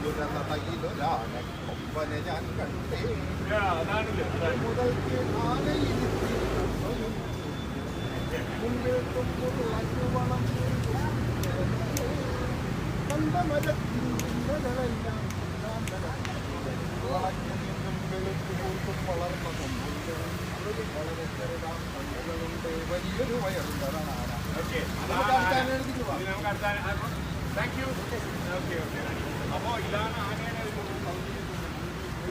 അമ്പലയിലൊരാന കൊമ്പനെ ഞാൻ കണ്ടേ മുതൽക്ക് ആനയിരിത്തി മുന്നിൽ കൊമ്പുളഞ്ഞു വളർന്നു കണ്ട മരത്തിൻ. വളഞ്ഞു നിന്നും വെളുത്തു കണ്ണുകളുണ്ട് വലിയൊരു വയറുള്ളതാണ് ആന നമുക്ക് അടുത്ത ആന എടുത്തിട്ട് താങ്ക് യു ഓക്കെ ഓക്കെ അപ്പോൾ ഇതാണ്